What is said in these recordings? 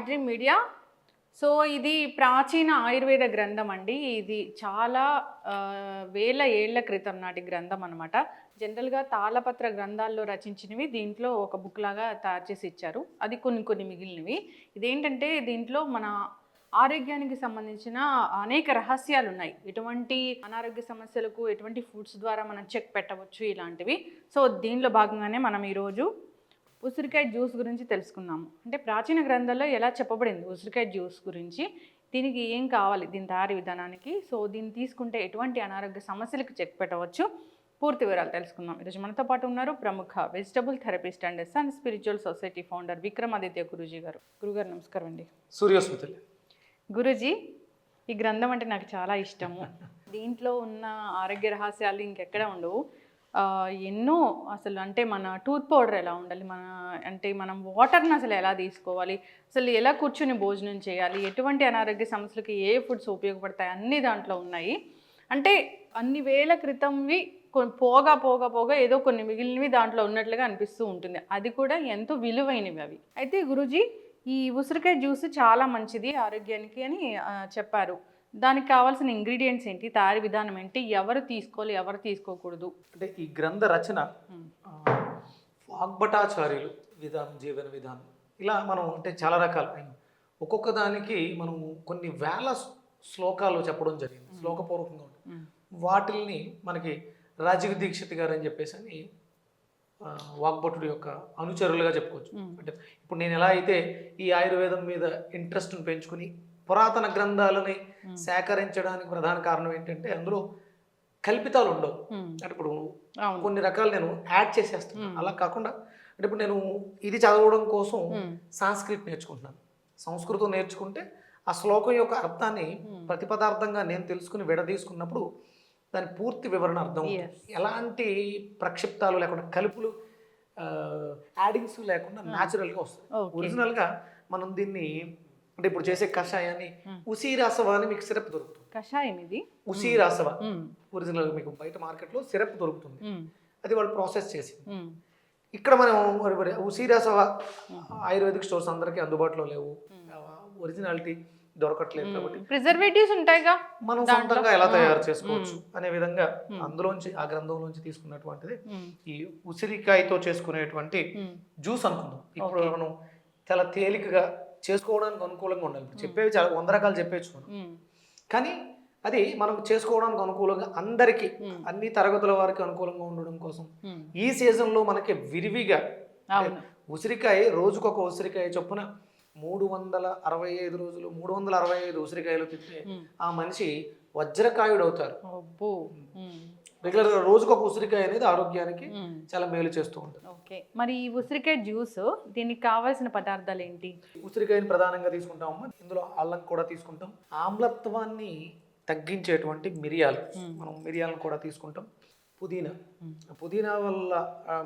welcome dream media so ఇది ప్రాచీన ఆయుర్వేద గ్రంథం అండి. ఇది చాలా వేల ఏళ్ళ క్రితం నాటి గ్రంథం అనమాట జనరల్గా తాళపత్ర గ్రంథాల్లో రచించినవి దీంట్లో ఒక బుక్ లాగా తయారు చేసి ఇచ్చారు. అది కొన్ని కొన్ని మిగిలినవి. ఇదేంటంటే దీంట్లో మన ఆరోగ్యానికి సంబంధించిన అనేక రహస్యాలు ఉన్నాయి ఎటువంటి అనారోగ్య సమస్యలకు ఎటువంటి ఫుడ్స్ ద్వారా మనం చెక్ పెట్టవచ్చు ఇలాంటివి. సో దీనిలో భాగంగానే మనం ఈరోజు ఉసిరికాయ జ్యూస్ గురించి తెలుసుకుందాము అంటే ప్రాచీన గ్రంథాల్లో ఎలా చెప్పబడింది ఉసిరికాయ జ్యూస్ గురించి? దీనికి ఏం కావాలి? దీని తయారీ విధానానికి? సో దీన్ని తీసుకుంటే ఎటువంటి అనారోగ్య సమస్యలకు చెక్ పెట్టవచ్చు? పూర్తి వివరాలు తెలుసుకుందాం. ఈరోజు మనతో పాటు ఉన్నారు ప్రముఖ vegetable therapist and sun spiritual society founder Vikramaditya Guruji గారు. గురుగారు నమస్కారం అండి. సూర్యోస్మితలు. గురూజీ ఈ గ్రంథం అంటే నాకు చాలా ఇష్టము. దీంట్లో ఉన్న ఆరోగ్య రహస్యాలు ఇంకెక్కడ ఉండవు. ఎన్నో అసలు అంటే మన టూత్ పౌడర్ ఎలా ఉండాలి? మన అంటే మనం వాటర్ని అసలు ఎలా తీసుకోవాలి? అసలు ఎలా కూర్చుని భోజనం చేయాలి? ఎటువంటి అనారోగ్య సమస్యలకి ఏ ఫుడ్స్ ఉపయోగపడతాయి? అన్ని దాంట్లో ఉన్నాయి. అంటే అన్ని వేల క్రితంవి కొ- పోగా పోగా పోగా ఏదో కొన్ని మిగిలినవి దాంట్లో ఉన్నట్లుగా అనిపిస్తూ ఉంటుంది. అది కూడా ఎంతో విలువైనవి అవి. అయితే గురూజీ ఈ ఉసిరికాయ జ్యూస్ చాలా మంచిది ఆరోగ్యానికి అని చెప్పారు. దానికి కావాల్సిన ఇంగ్రీడియంట్స్ ఏంటి? తయారీ విధానం ఏంటి? ఎవరు తీసుకోవాలి? ఎవరు తీసుకోకూడదు? అంటే ఈ గ్రంథ రచన వాగ్భటాచార్యులు విధానం జీవన విధానం ఇలా మనం అంటే చాలా రకాలు. ఒక్కొక్క దానికి మనం కొన్ని వేల శ్లో- శ్లోకాలు చెప్పడం జరిగింది. శ్లోకపూర్వకంగా ఉంటుంది. వాటిల్ని మనకి రాజీవ్ దీక్షిత్ గారు అని చెప్పేసి అని వాగ్భటుడి యొక్క అనుచరులుగా చెప్పుకోవచ్చు. అంటే ఇప్పుడు నేను ఎలా అయితే ఈ ఆయుర్వేదం మీద ఇంట్రెస్ట్ని పెంచుకుని పురాతన గ్రంథాలని. సేకరించడానికి ప్రధాన కారణం ఏంటంటే అందులో కల్పితాలు ఉండవు. అంటే ఇప్పుడు కొన్ని రకాలు నేను యాడ్ చేసేస్తాను. అలా కాకుండా అంటే ఇప్పుడు నేను ఇది చదవడం కోసం. సాంస్క్రిట్ నేర్చుకుంటున్నాను సంస్కృతం నేర్చుకుంటే ఆ శ్లోకం యొక్క అర్థాన్ని. ప్రతిపదార్థంగా నేను తెలుసుకుని విడదీసుకున్నప్పుడు దాని పూర్తి వివరణ అర్థం. ఎలాంటి ప్రక్షిప్తాలు లేకుండా కలుపులు యాడింగ్స్ లేకుండా న్యాచురల్గా వస్తుంది. ఒరిజినల్గా మనం దీన్ని అంటే ఇప్పుడు చేసే కషాయాన్ని. ఉసీరాసవ అని మీకు సిరప్ దొరుకుతుంది కషాయం ఇది ఉసీరాసవ. ఒరిజినల్ మీకు బయట మార్కెట్లో సిరప్ దొరుకుతుంది. అది వాళ్ళు ప్రాసెస్ చేసి. ఇక్కడ మనం ఉసీరాసవ ఆయుర్వేదిక్ స్టోర్స్ అందరికీ అందుబాటులో లేవు ఒరిజినాలిటీ దొరకట్లేదు కాబట్టి ప్రిజర్వేటివ్స్ ఉంటాయిగా మనం? సొంతంగా ఎలా తయారు. చేసుకోవచ్చు. అనే విధంగా. అందులోంచి ఆ గ్రంథంలోంచి తీసుకున్నటువంటిది. ఈ ఉసిరికాయతో చేసుకునేటువంటి. జ్యూస్ అనుకుందాం ఇప్పుడు. మనం చాలా తేలికగా చేసుకోవడానికి అనుకూలంగా ఉండాలి చెప్పేవి చాలా వంద రకాలు చెప్పేచ్చు మనం. కానీ అది మనం చేసుకోవడానికి అనుకూలంగా అందరికీ. అన్ని తరగతుల వారికి అనుకూలంగా ఉండడం కోసం. ఈ సీజన్లో మనకి విరివిగా ఉసిరికాయ రోజుకొక ఉసిరికాయ చొప్పున మూడు వందల అరవై ఐదు రోజులు మూడు వందల అరవై ఐదు ఉసిరికాయలు తింటే. ఆ మనిషి వజ్రకాయుడు అవుతారు. రెగ్యులర్గా రోజుకొక ఉసిరికాయ అనేది ఆరోగ్యానికి మ్మ్. చాలా మేలు చేస్తూ ఉంటుంది ఓకే మరి ఈ ఉసిరికాయ జ్యూస్ దీనికి కావాల్సిన పదార్థాలు ఏంటి ఉసిరికాయని ప్రధానంగా తీసుకుంటామమ్మా ఇందులో అల్లం కూడా తీసుకుంటాం ఆమ్లత్వాన్ని తగ్గించేటువంటి మిరియాలు మ్మ్. మనం మిరియాలను కూడా తీసుకుంటాం పుదీనా మ్మ్. పుదీనా వల్ల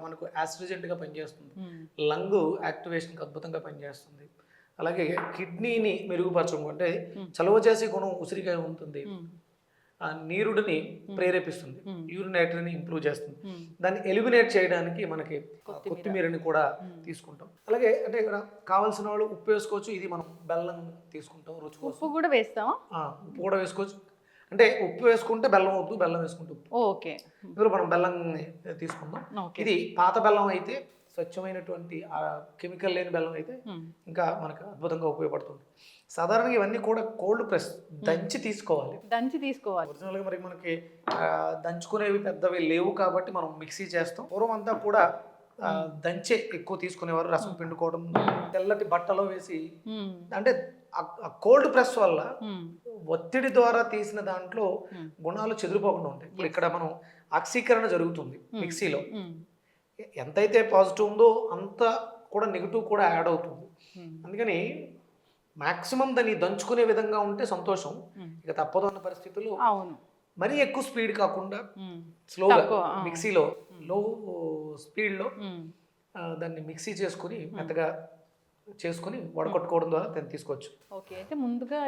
మనకు యాస్ట్రిజెంట్గా పనిచేస్తుంది. లంగ్ యాక్టివేషన్కి అద్భుతంగా పనిచేస్తుంది అలాగే కిడ్నీని మెరుగుపరచడం అంటే. చలువ చేసే గుణం ఉసిరికాయ ఉంటుంది. ఆ నీరుడిని ప్రేరేపిస్తుంది. యూరినేటరీని ఇంప్రూవ్ చేస్తుంది. దాన్ని ఎలిమినేట్ చేయడానికి మనకి కొత్తిమీర. కొత్తిమీరని కూడా. తీసుకుంటాం. అలాగే అంటే ఇక్కడ కావాల్సిన వాళ్ళు ఉప్పు వేసుకోవచ్చు. ఇది మనం బెల్లం తీసుకుంటాం రుచి ఉప్పు కూడా వేస్తావా? ఆ, ఉప్పు కూడా వేసుకోవచ్చు. అంటే ఉప్పు వేసుకుంటే బెల్లం వద్దు బెల్లం వేసుకుంటే ఉప్పు. ఓకే. ఇందులో మనం బెల్లం తీసుకుందాం. ఇది పాత బెల్లం అయితే స్వచ్ఛమైనటువంటి ఆ కెమికల్ లేని బెల్లం అయితే. ఇంకా మనకు అద్భుతంగా ఉపయోగపడుతుంది. సాధారణంగా ఇవన్నీ కూడా కోల్డ్ ప్రెస్ దంచి తీసుకోవాలి. దంచి తీసుకోవాలి. ఒరిజినల్గా మరి మనకి ఆ, దంచుకునేవి పెద్దవి లేవు కాబట్టి మనం మిక్సీ చేస్తాం. పూర్వం అంతా కూడా ఆ, దంచే ఎక్కువ తీసుకునేవారు. రసం పిండుకోవడం తెల్లటి బట్టలో వేసి. అంటే కోల్డ్ ప్రెస్ వల్ల. ఒత్తిడి ద్వారా తీసిన దాంట్లో. గుణాలు చెదిరిపోకుండా ఉంటాయి. ఇప్పుడు ఇక్కడ మనం ఆక్సీకరణ జరుగుతుంది మిక్సీలో. ఎంతైతే పాజిటివ్ ఉందో అంత కూడా నెగిటివ్ కూడా యాడ్ అవుతుంది. అందుకని మాక్సిమం దాన్ని దంచుకునే విధంగా ఉంటే సంతోషం. ఇక తప్పదు అన్న పరిస్థితుల్లో అవును. మరీ ఎక్కువ స్పీడ్ కాకుండా. స్లోగా. మిక్సీలో లో స్పీడ్లో. దాన్ని మిక్సీ చేసుకుని మెత్తగా చేసుకుని వడకొట్టుకోవడం ద్వారా దాన్ని తీసుకోవచ్చు. ఓకే. అయితే ముందుగా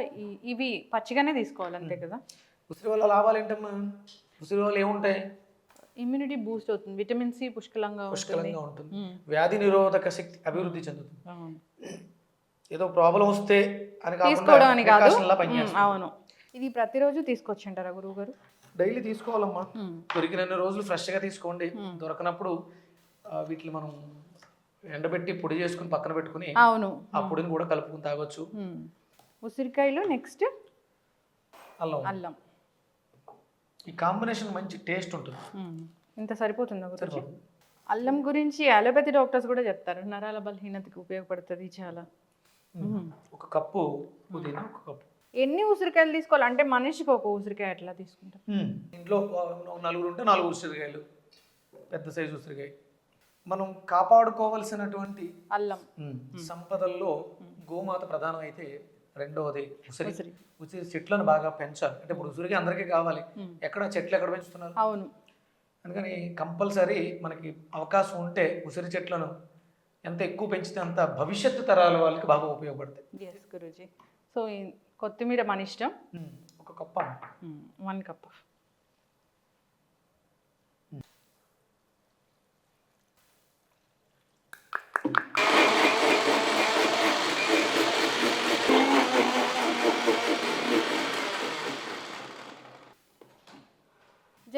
ఇవి పచ్చిగానే తీసుకోవాలి అంతే కదా? ఉసిరి వల్ల లాభాలు ఏంటమ్మా? ఉసిరి వల్ల ఏముంటాయి? ఇమ్యూనిటీ బూస్ట్ అవుతుంది. విటమిన్ సి పుష్కలంగా పుష్కలంగా ఉంటుంది. ఉమ్. వ్యాధి నిరోధక శక్తి అభివృద్ధి చెందుతుంది. ఏదో ప్రాబ్లం వస్తే అని తీసుకోవడం అని కాదు. పనిచేస్తుంది. అవును. ఇది ప్రతిరోజు తీసుకొచ్చింటారా గురువు గారు. డైలీ తీసుకోవాలమ్మా. దొరికినన్ని రోజులు ఫ్రెష్గా తీసుకోండి. దొరకనప్పుడు వీటిని మనం ఎండబెట్టి పొడి చేసుకుని పక్కన పెట్టుకుని అవును. ఆ పొడిని కూడా కలుపుకుని తాగొచ్చు. ఉసిరికాయలు నెక్స్ట్ అల్లం. అల్లం. ఈ కాంబినేషన్ మంచి టేస్ట్ ఉంటుంది. ఇంత సరిపోతుందా గురించి. అల్లం గురించి అలోపతి డాక్టర్స్ కూడా చెప్తారు. నరాల బలహీనతకి ఉపయోగపడుతుంది చాలా. ఒక కప్పు పుదీనా ఒక కప్పు. ఎన్ని ఉసిరికాయలు తీసుకోవాలి? అంటే మనిషికి ఒక ఉసిరికాయ ఎట్లా తీసుకుంటారు? ఇంట్లో నలుగురు ఉంటే నాలుగు ఉసిరికాయలు. పెద్ద సైజు ఉసిరికాయ. మనం కాపాడుకోవలసినటువంటి అల్లం. సంపదల్లో గోమాత ప్రధానం అయితే రెండవది ఉసిరి. ఉసిరి. చెట్లను బాగా పెంచాలి. అంటే ఇప్పుడు ఉసిరికి అందరికీ కావాలి. ఎక్కడ చెట్లు ఎక్కడ పెంచుతున్నారు? అవును. అందుకని కంపల్సరీ మనకి అవకాశం ఉంటే ఉసిరి చెట్లను ఎంత ఎక్కువ పెంచితే అంత భవిష్యత్తు తరాల వాళ్ళకి బాగా ఉపయోగపడతాయి. ఎస్ గురూజీ. సో కొత్తిమీర మన ఇష్టం. ఒక కప్ప వన్ కప్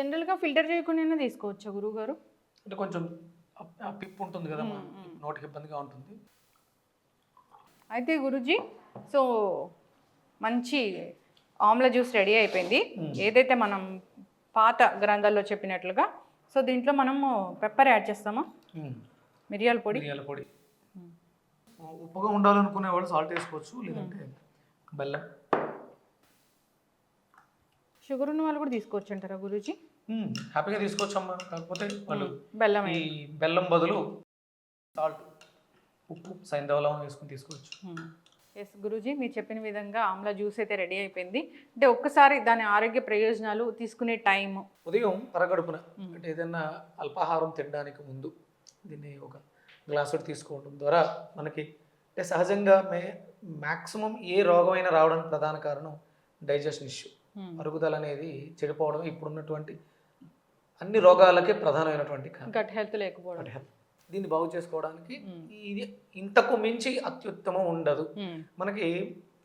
జనరల్గా ఫిల్టర్ చేయకుండానే తీసుకోవచ్చా గురువు గారు అంటే కొంచెం పిప్పు ఉంటుంది కదా నోటికి ఇబ్బందిగా ఉంటుంది. అయితే గురుజీ సో మంచి ఆమ్ల జ్యూస్ రెడీ అయిపోయింది. ఏదైతే మనం పాత గ్రంథాల్లో చెప్పినట్లుగా సో దీంట్లో మనము పెప్పర్ యాడ్ చేస్తామా. మిరియాల పొడి? మిరియాల పొడి. ఉప్పుగా ఉండాలనుకునే వాళ్ళు సాల్ట్ వేసుకోవచ్చు లేదంటే బెల్లం. షుగర్ ఉన్న వాళ్ళు కూడా తీసుకోవచ్చు అంటారా గురూజీ. హ్యాపీగా తీసుకోవచ్చమ్మా. కాకపోతే వాళ్ళు బెల్లం ఈ బెల్లం బదులు సాల్ట్ ఉప్పు సైంధవలం వేసుకుని తీసుకోవచ్చు. ఎస్ గురూజీ మీరు చెప్పిన విధంగా ఆమ్లా జ్యూస్ అయితే రెడీ అయిపోయింది. అంటే ఒక్కసారి దాని ఆరోగ్య ప్రయోజనాలు తీసుకునే టైం ఉదయం పరగడుపున అంటే ఏదైనా అల్పాహారం తినడానికి ముందు దీన్ని ఒక గ్లాసు తీసుకోవడం ద్వారా మనకి అంటే సహజంగా మే మ్యాక్సిమం ఏ రోగమైనా రావడానికి ప్రధాన కారణం డైజెషన్ ఇష్యూ. అరుగుదల అనేది చెడిపోవడం ఇప్పుడున్నటువంటి అన్ని రోగాలకే ప్రధానమైనటువంటి గట్ హెల్త్ లేకపోవడం. దీన్ని బాగు చేసుకోవడానికి ఇది ఇంతకు మించి అత్యుత్తమం ఉండదు. మ్మ్. మనకి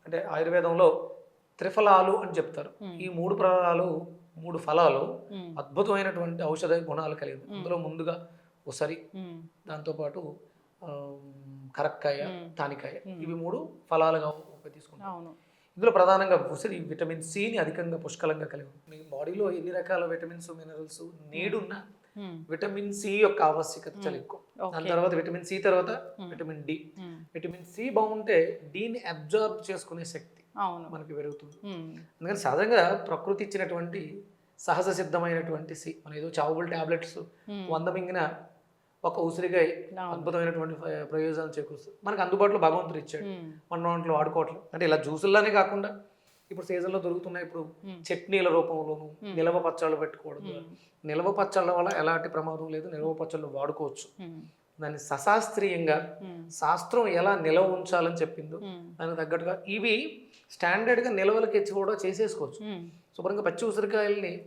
అంటే ఆయుర్వేదంలో త్రిఫలాలు అని చెప్తారు. ఈ మూడు ఫలాలు మూడు ఫలాలు. అద్భుతమైనటువంటి ఔషధ గుణాలు కలిగి అందులో ముందుగా ఉసరి. దాంతోపాటు కరక్కాయ తానికాయ. ఇవి మూడు ఫలాలుగా తీసుకుంటాం ఇందులో ప్రధానంగా ఉసిరి విటమిన్ సిని అధికంగా పుష్కలంగా కలిగి ఉంటుంది మీ బాడీలో ఎన్ని రకాల విటమిన్స్ మినరల్స్ నీడున్న. విటమిన్ సి యొక్క ఆవశ్యకత చాలా ఎక్కువ దాని తర్వాత విటమిన్ సి తర్వాత విటమిన్ డి. విటమిన్ సి బాగుంటే డీని అబ్జర్వ్ చేసుకునే శక్తి మనకి పెరుగుతుంది. అందుకని సహజంగా ప్రకృతి ఇచ్చినటువంటి సహజ సిద్ధమైనటువంటి సి మన ఏదో చావుబుల్ టాబ్లెట్స్. వంద మింగిన ఒక ఉసిరికాయ. అద్భుతమైనటువంటి ప్ర- ప్రయోజనాలు చేకూరుస్తుంది మనకు అందుబాటులో భగవంతుడు ఇచ్చాడు. మన దాంట్లో వాడుకోవట్లేదు అంటే ఇలా జ్యూసుల్లానే కాకుండా ఇప్పుడు సీజన్లో దొరుకుతున్నాయి ఇప్పుడు చట్నీల రూపంలోను నిలవ పచ్చళ్ళు పెట్టుకోవడం. నిలవ పచ్చళ్ళ వల్ల ఎలాంటి ప్రమాదం లేదు నిలవ పచ్చళ్ళు వాడుకోవచ్చు. దాన్ని సశాస్త్రీయంగా. శాస్త్రం ఎలా నిలవ ఉంచాలని చెప్పిందో. దానికి తగ్గట్టుగా ఇవి స్టాండర్డ్గా నిలవలకి కూడా చేసేసుకోవచ్చు. శుభ్రంగా పచ్చి ఉసిరికాయల్ని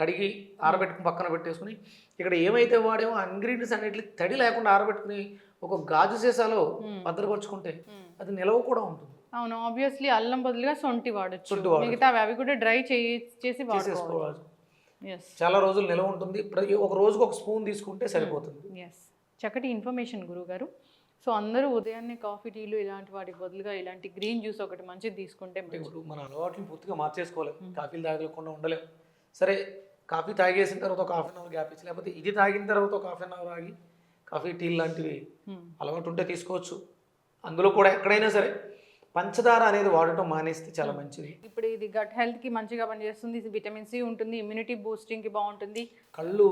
కడిగి ఆరబెట్టుకుని పక్కన పెట్టేసుకుని ఇక్కడ ఏమైతే వాడేమో ఇంగ్రీడియంట్స్ అన్నిటి తడి లేకుండా ఆరబెట్టుకుని ఒక గాజు సీసాలో భద్రపరుచుకుంటే అది నిలవ కూడా ఉంటుంది. అవును ఆబ్వియస్లీ అల్లం బదులుగా సొంటి వాడచ్చు. మిగతా అవి కూడా డ్రై చేసి చేసేసుకోవాలి. చాలా రోజులు నిలవ ఉంటుంది. ఒక రోజుకు ఒక స్పూన్ తీసుకుంటే సరిపోతుంది. ఎస్ చక్కటి ఇన్ఫర్మేషన్ గురుగారు. సో అందరూ ఉదయాన్నే కాఫీ టీలు ఇలాంటి వాటికి బదులుగా ఇలాంటి గ్రీన్ జ్యూస్ ఒకటి మంచిది తీసుకుంటే మన అలవాట్లు పూర్తిగా మార్చేసుకోలేము కాఫీలు తాగలేకుండా ఉండలేము సరే కాఫీ తాగేసిన తర్వాత ఒక హాఫ్ అన్ అవర్ గ్యాప్ ఇచ్చి లేకపోతే ఇది తాగిన తర్వాత ఒక హాఫ్ అన్ అవర్ ఆగి కాఫీ టీ లాంటివి. అలవాటు ఉంటే తీసుకోవచ్చు. అందులో కూడా ఎక్కడైనా సరే పంచదార అనేది వాడటం మానేస్తే చాలా మంచిది. ఇప్పుడు ఇది గట్ హెల్త్కి మంచిగా పనిచేస్తుంది ఇది విటమిన్ సి ఉంటుంది ఇమ్యూనిటీ బూస్టింగ్కి బాగుంటుంది. కళ్ళు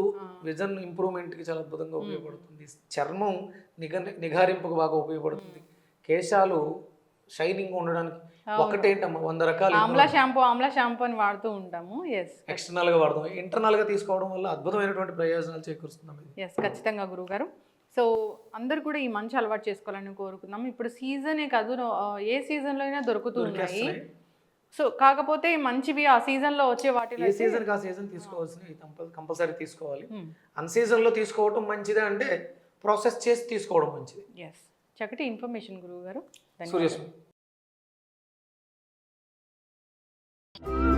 విజన్ ఇంప్రూవ్మెంట్కి చాలా అద్భుతంగా ఉపయోగపడుతుంది. చర్మం నిగ నిఘారింపుకు బాగా ఉపయోగపడుతుంది. కేశాలు షైనింగ్ ఉండడానికి ఒకటేంటమ్మా? వంద రకాలు ఆమ్లా షాంపూ ఆమ్లా షాంపూ అని వాడుతూ ఉంటాము. ఎస్ ఎక్స్టర్నల్గా వాడదాం. ఇంటర్నల్గా తీసుకోవడం వల్ల అద్భుతమైనటువంటి ప్రయోజనాలు చేకూరుస్తున్నాం ఎస్ ఖచ్చితంగా గురువుగారు. సో అందరు కూడా ఈ మంచి అలవాటు చేసుకోవాలని కోరుకుందాం. ఇప్పుడు సీజనే కాదు ఆ, ఏ సీజన్లో అయినా దొరుకుతూ ఉన్నాయి. సో కాకపోతే మంచివి ఆ సీజన్లో వచ్చే వాటిలో సీజన్ కా సీజన్ తీసుకోవాల్సినవి కంపల్సరీ తీసుకోవాలి. Hmm. అన్ సీజన్లో తీసుకోవడం మంచిదే అంటే ప్రాసెస్ చేసి తీసుకోవడం మంచిది. ఎస్ చక్కటి ఇన్ఫర్మేషన్ గురువు గారు you